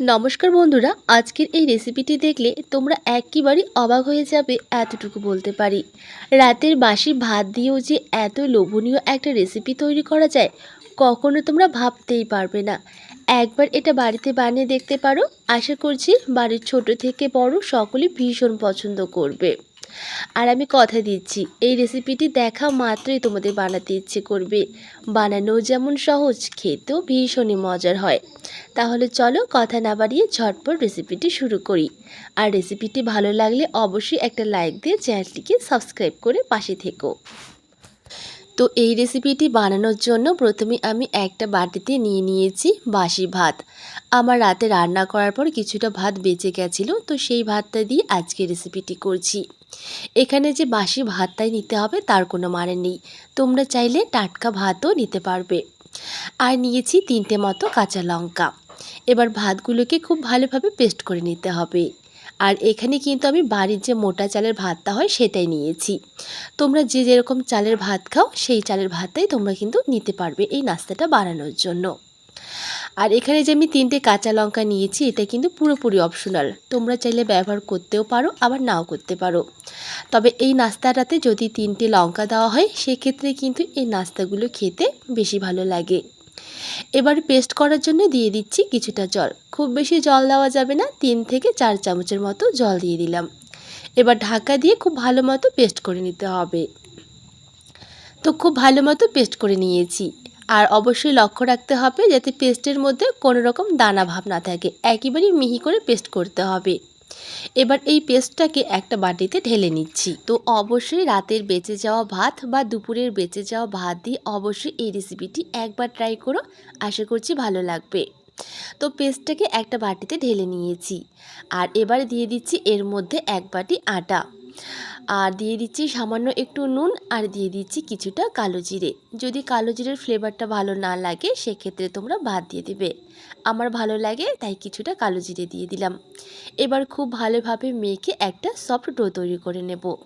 নমস্কার বন্ধুরা, আজকের এই রেসিপিটি দেখলে তোমরা একেবারে অবাক হয়ে যাবে এতটুকু বলতে পারি। রাতের বাসি ভাত দিয়েও যে এত লোভনীয় একটা রেসিপি তৈরি করা যায়, কখনো তোমরা ভাবতেই পারবে না। একবার এটা বাড়িতে বানিয়ে দেখতে পারো, আশা করছি বাড়ির ছোট থেকে বড় সকলেই ভীষণ পছন্দ করবে। আর আমি কথা দিচ্ছি, এই রেসিপিটি দেখা মাত্রই তোমাদের বানাতে ইচ্ছে করবে। বানানো যেমন সহজ, খেতেও ভীষণই মজার হয়। তাহলে চলো কথা না বাড়িয়ে ঝটপট রেসিপিটি শুরু করি। আর রেসিপিটি ভালো লাগলে অবশ্যই একটা লাইক দিয়ে চ্যানেলটিকে সাবস্ক্রাইব করে পাশে থেকো। তো এই রেসিপিটি বানানোর জন্য প্রথমে আমি একটা বাটিতে নিয়ে নিয়েছি বাসি ভাত। আমার রাতে রান্না করার পর কিছুটা ভাত বেঁচে গেছিল, তো সেই ভাতটা দিয়ে আজকে রেসিপিটি করছি। এখানে যে বাসি ভাতটাই নিতে হবে তার কোনো মানে নেই। তোমরা চাইলে টাটকা ভাতও নিতে পারবে। আর নিয়েছি তিনটে মতো কাঁচা লঙ্কা। এবার ভাতগুলোকে খুব ভালোভাবে পেস্ট করে নিতে হবে। আর এখানে কিন্তু আমি বাড়ির যে মোটা চালের ভাতটা হয় সেটাই নিয়েছি। তোমরা যে যেরকম চালের ভাত খাও, সেই চালের ভাতটাই তোমরা কিন্তু নিতে পারবে এই নাস্তাটা বানানোর জন্য। আর এখানে যে আমি তিনটে কাঁচা লঙ্কা নিয়েছি, এটা কিন্তু পুরোপুরি অপশনাল তোমরা চাইলে ব্যবহার করতেও পারো, আবার নাও করতে পারো। তবে এই নাস্তাটাতে যদি তিনটে লঙ্কা দেওয়া হয়, সেক্ষেত্রে কিন্তু এই নাস্তাগুলো খেতে বেশি ভালো লাগে। এবার পেস্ট করার জন্য দিয়ে দিচ্ছি কিছুটা জল। খুব বেশি জল দেওয়া যাবে না, তিন থেকে চার চামচের মতো জল দিয়ে দিলাম। এবার ঢাকা দিয়ে খুব ভালো মতো পেস্ট করে নিতে হবে। তো খুব ভালো মতো পেস্ট করে নিয়েছি। আর অবশ্যই লক্ষ্য রাখতে হবে যাতে পেস্টের মধ্যে কোনো রকম দানা ভাব না থাকে। একেবারেই মিহি করে পেস্ট করতে হবে। এবার এই পেস্টটাকে একটা বাটিতে ঢেলে নিচ্ছি। তো অবশ্যই রাতের বেঁচে যাওয়া ভাত বা দুপুরের বেঁচে যাওয়া ভাত দিয়ে অবশ্যই এই রেসিপিটি একবার ট্রাই করো। আশা করছি ভালো লাগবে। তো পেস্টটাকে একটা বাটিতে ঢেলে নিয়েছি। আর এবার দিয়ে দিচ্ছি এর মধ্যে এক বাটি আটা। আর দিয়ে দিচ্ছি সামান্য একটু নুন আর দিয়ে দিচ্ছি কিছুটা কালো জিরে। যদি কালো জিরের ফ্লেভারটা ভালো না লাগে, সেক্ষেত্রে তোমরা ভাত দিয়ে দিবে। আমার ভালো লাগে, তাই কিছুটা কালো জিরে দিয়ে দিলাম। এবার খুব ভালোভাবে মেখে একটা সফট ডো তৈরি করে নেব।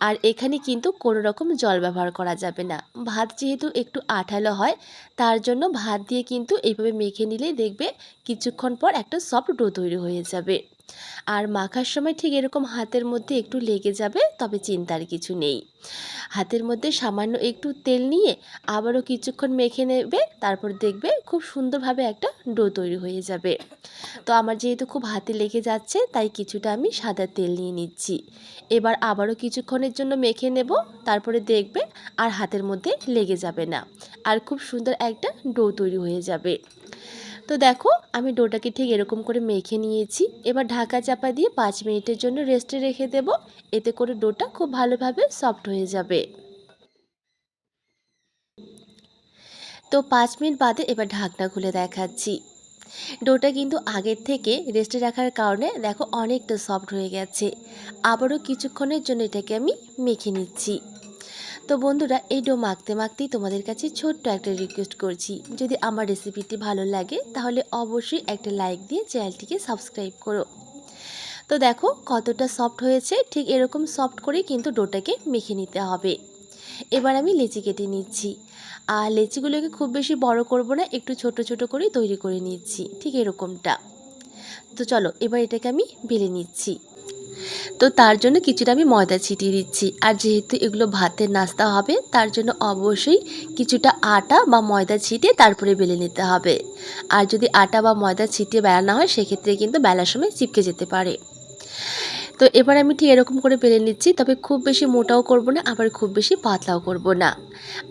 আর এখানে কিন্তু কোনো রকম জল ব্যবহার করা যাবে না। ভাত যেহেতু একটু আঠালো হয়, তার জন্য ভাত দিয়ে কিন্তু এইভাবে মেখে নিলেই দেখবে কিছুক্ষণ পর একটা সফট ডো তৈরি হয়ে যাবে। আর মাখার সময় ঠিক এরকম হাতের মধ্যে একটু লেগে যাবে, তবে চিন্তার কিছু নেই। হাতের মধ্যে সামান্য একটু তেল নিয়ে আবারও কিছুক্ষণ মেখে নেবে, তারপর দেখবে খুব সুন্দরভাবে একটা ডো তৈরি হয়ে যাবে। তো আমার যেহেতু খুব হাতে লেগে যাচ্ছে, তাই কিছুটা আমি সাদা তেল নিয়ে নিচ্ছি। এবার আবারও কিছুক্ষণের জন্য মেখে নেব, তারপরে দেখবে আর হাতের মধ্যে লেগে যাবে না। আর খুব সুন্দর একটা ডো তৈরি হয়ে যাবে। তো দেখো, আমি ডোটাকে ঠিক এরকম করে মেখে নিয়েছি। এবার ঢাকা চাপা দিয়ে পাঁচ মিনিটের জন্য রেস্টে রেখে দেব। এতে করে ডোটা খুব ভালোভাবে সফট হয়ে যাবে। তো পাঁচ মিনিট বাদে এবার ঢাকনা খুলে দেখাচ্ছি। ডোটা কিন্তু আগের থেকে রেস্টে রাখার কারণে দেখো অনেকটা সফট হয়ে গেছে। আবারও কিছুক্ষণের জন্য এটাকে আমি মেখে নিচ্ছি। তো বন্ধুরা, এই ডো মাখতে মাখতেই তোমাদের কাছে ছোট্ট একটা রিকোয়েস্ট করছি। যদি আমার রেসিপিটি ভালো লাগে, তাহলে অবশ্যই একটা লাইক দিয়ে চ্যানেলটিকে সাবস্ক্রাইব করো। তো দেখো, কতটা সফট হয়েছে, ঠিক এরকম সফট করে কিন্তু ডোটাকে মেখে নিতে হবে। এবার আমি লেচি কেটে নিচ্ছি। আর লেচিগুলোকে খুব বেশি বড় করব না, একটু ছোট ছোট করে তৈরি করে নিচ্ছি, ঠিক এরকমটা। তো চলো, এবার এটাকে আমি বেলে নিচ্ছি। তো তার জন্য কিছুটা আমি ময়দা ছিটিয়ে দিচ্ছি। আর যেহেতু এগুলো ভাতের নাস্তা হবে, তার জন্য অবশ্যই কিছুটা আটা বা ময়দা ছিটিয়ে তারপরে বেলে নিতে হবে। আর যদি আটা বা ময়দা ছিটিয়ে বেলানো হয়, সেক্ষেত্রে কিন্তু বেলার সময় চিপকে যেতে পারে। তো এবার আমি ঠিক এরকম করে বেলে নিচ্ছি, তবে খুব বেশি মোটাও করব না, আবার খুব বেশি পাতলাও করব না।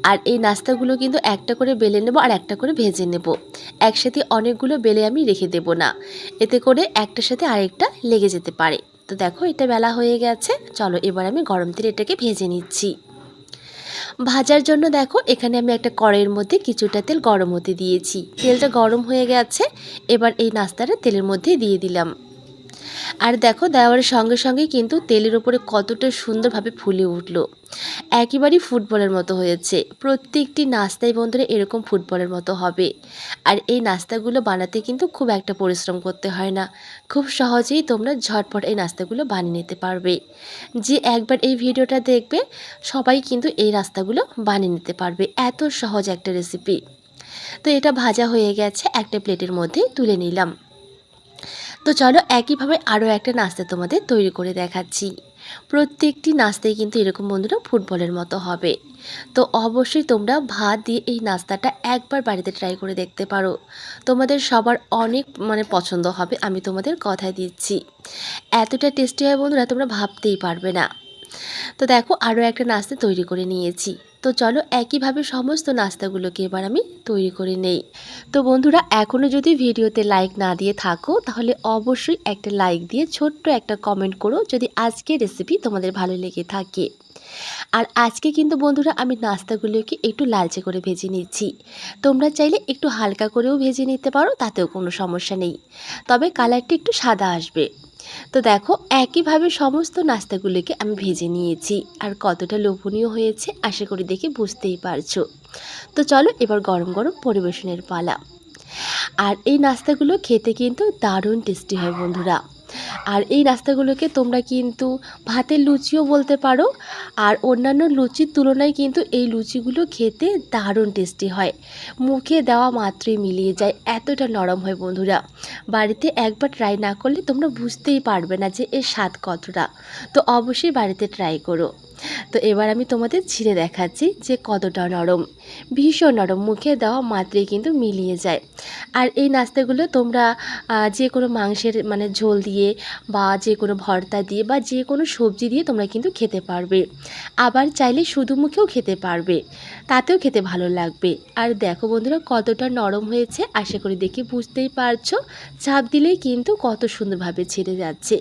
আর এই নাস্তাগুলো কিন্তু একটা করে বেলে নেব আর একটা করে ভেজে নেব। একসাথে অনেকগুলো বেলে আমি রেখে দেব না। এতে করে একটার সাথে আরেকটা লেগে যেতে পারে। তো দেখো, এটা বেলা হয়ে গেছে। চলো, এবার আমি গরম তেলে এটাকে ভেজে নিচ্ছি। ভাজার জন্য দেখো, এখানে আমি একটা কড়াইয়ের মধ্যে কিছুটা তেল গরম হতে দিয়েছি। তেলটা গরম হয়ে গেছে, এবার এই নাস্তাটা তেলের মধ্যে দিয়ে দিলাম। আর দেখো দেওয়ার সঙ্গে সঙ্গে কিন্তু তেলের ওপরে কতটা সুন্দরভাবে ফুলে উঠল। একেবারেই ফুটবলের মতো হয়েছে। প্রত্যেকটি নাস্তায় বন্ধুরা এরকম ফুটবলের মতো হবে। আর এই নাস্তাগুলো বানাতে কিন্তু খুব একটা পরিশ্রম করতে হয় না। খুব সহজেই তোমরা ঝটপট এই নাস্তাগুলো বানিয়ে নিতে পারবে। যে একবার এই ভিডিওটা দেখবে, সবাই কিন্তু এই নাস্তাগুলো বানিয়ে নিতে পারবে। এত সহজ একটা রেসিপি তো এটা ভাজা হয়ে গেছে, একটা প্লেটের মধ্যে তুলে নিলাম। তো চলো একইভাবে আরও একটা নাস্তা তোমাদের তৈরি করে দেখাচ্ছি। প্রত্যেকটি নাস্তাই কিন্তু এরকম বন্ধুরা ফুটবলের মতো হবে। তো অবশ্যই তোমরা ভাত দিয়ে এই নাস্তাটা একবার বাড়িতে ট্রাই করে দেখতে পারো। তোমাদের সবার অনেক মানে পছন্দ হবে, আমি তোমাদের কথায় দিচ্ছি। এতটা টেস্টি হয় বন্ধুরা, তোমরা ভাবতেই পারবে না। তো দেখো আরও একটা নাস্তা তৈরি করে নিয়েছি। তো চলো একইভাবে সমস্ত নাস্তাগুলোকে এবার আমি তৈরি করে নেই। তো বন্ধুরা এখনও যদি ভিডিওতে লাইক না দিয়ে থাকো, তাহলে অবশ্যই একটা লাইক দিয়ে ছোট্ট একটা কমেন্ট করো যদি আজকে রেসিপি তোমাদের ভালো লেগে থাকে। আর আজকে কিন্তু বন্ধুরা আমি নাস্তাগুলোকে একটু লালচে করে ভেজে নিচ্ছি। তোমরা চাইলে একটু হালকা করেও ভেজে নিতে পারো, তাতেও কোনো সমস্যা নেই। তবে কালারটি একটু সাদা আসবে। তো দেখো, একইভাবে সমস্ত নাস্তাগুলোকে আমি ভেজে নিয়েছি। আর কতটা লোভনীয় হয়েছে আশা করি দেখে বুঝতেই পারছ। তো চলো এবার গরম গরম পরিবেশনের পালা। আর এই নাস্তাগুলো খেতে কিন্তু দারুণ টেস্টি হয় বন্ধুরা। আর এই নাস্তাগুলোকে তোমরা কিন্তু ভাতের লুচিও বলতে পারো, আর অন্যান্য লুচির তুলনায় কিন্তু এই লুচিগুলো খেতে দারুণ টেস্টি হয়। মুখে দেওয়া মাত্রই মিলিয়ে যায়, এতটা নরম হয় বন্ধুরা। বাড়িতে একবার ট্রাই না করলে তোমরা বুঝতেই পারবে না যে এর স্বাদ কতটা। তো অবশ্যই বাড়িতে ট্রাই করো। তো এবার আমি তোমাদের ছিঁড়ে দেখাচ্ছি যে কতটা নরম। ভীষণ নরম, মুখে দেওয়া মাত্রই কিন্তু মিলিয়ে যায়। আর এই নাস্তাগুলো তোমরা যে কোনো মাংসের মানে ঝোল দিয়ে বা যে কোনো ভর্তা দিয়ে বা যে কোনো সবজি দিয়ে তোমরা কিন্তু খেতে পারবে। আবার চাইলে শুধু মুখেও খেতে পারবে। তাতেও খেতে ভালো লাগবে। আর দেখো বন্ধুরা, কতটা নরম হয়েছে। আশা করি দেখে বুঝতেই পারছ। চাপ দিলেই কিন্তু কত সুন্দরভাবে ছেড়ে যাচ্ছে।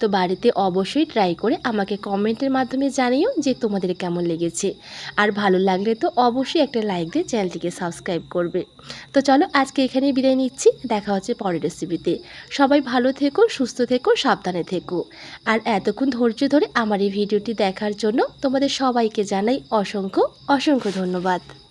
তো বাড়িতে অবশ্যই ট্রাই করে আমাকে কমেন্টের মাধ্যমে জানিও যে তোমাদের কেমন লেগেছে। আর ভালো লাগলে তো অবশ্যই একটা লাইক দিয়ে চ্যানেলটিকে সাবস্ক্রাইব করবে। তো চলো আজকে এখানেই বিদায় নিচ্ছি। দেখা হচ্ছে পরের রেসিপিতে সবাই ভালো থেকো, সুস্থ থেকো, সাবধানে থেকো। আর এতক্ষণ ধৈর্য ধরে আমার এই ভিডিওটি দেখার জন্য তোমাদের সবাইকে জানাই অসংখ্য অসংখ্য ধন্যবাদ।